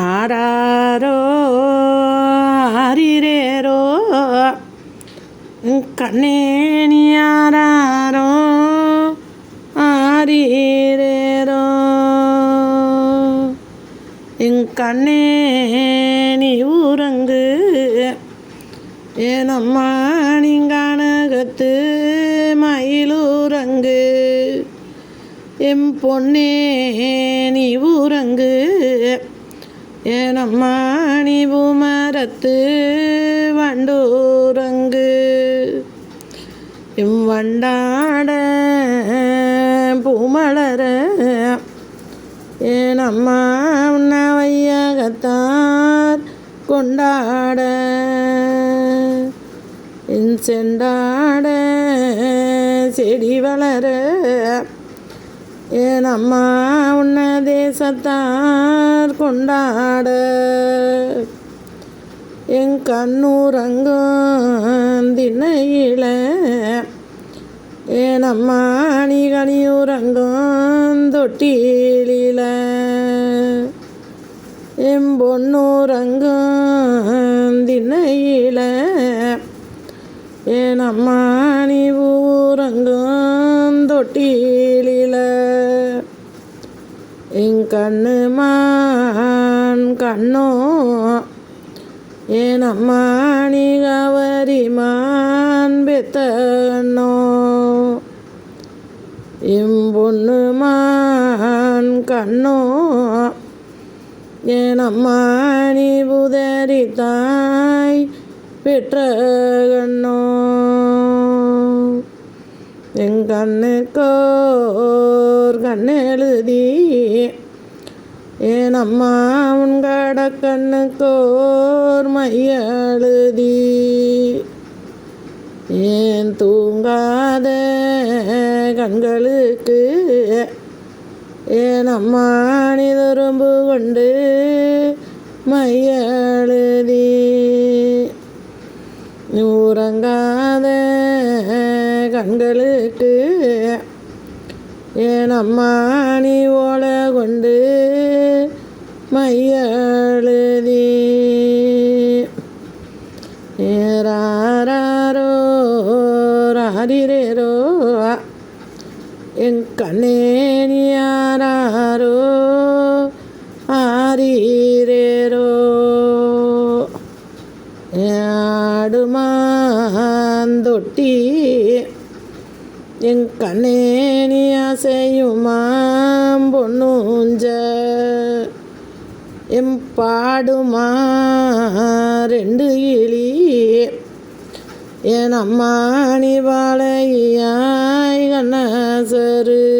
ஆராரோ ஆரிரேரோ கண்ணே நீ ஆராரோ ஆரிரேரோ. என் கண்ணே நீ ஊரங்கு ஏனம்மா நீங்கானகத்து மயிலூரங்கு. எம் பொன்னே நீ ஊரங்கு ஏனம்மா பூமரத்து வண்டூரங்கு. இம் வண்டாட பூமலர ஏனம்மா உன்னவையகத்தார் கொண்டாட. இன் செண்டாட செடி வளர ஏனம்மா உன்ன தேசத்தார் கொண்டாட. என் கண்ணூரங்கும் திண்ணையில. ஏனம்மா நீ கனியூரங்கும் தொட்டியில. என் பொன்னூரங்கும் திண்ணையில. ஏனம்மா நீ ஊ கண்ணு மான் கண்ணோ ஏனம்மாணி கவரி மான் பெத்தனோ இம்பொண்ணு மான் கண்ணோ ஏனம்மாணி புதரி தாய் பெற்ற கண்ணோ என் கண்ணுக்கோர் கண்ணெழுதி ஏனம்மா உன் கட கண்ணுக்கோர் மையெழுதி. ஏன் தூங்காத கண்களுக்கு? ஏனம்மா நீ துரும்பு கொண்டு மையெழுதி. உறங்காத கண்களுக்கு ஏனம்மா நீ ஓல கொண்டு மையழுதி. ஏறாரோ ராரிரேரோ என் கண்ணேனியாரோ நீ யாராரோ ஆரீரேரோ ஆடுமாந்தொட்டி என் கண்ணே நீ அசையுமாம் பொண்ணுஞ்ச எம் பாடுமா ரெண்டு இலியே என் அம்மா நீ வாழையாய் கண்ணசரு.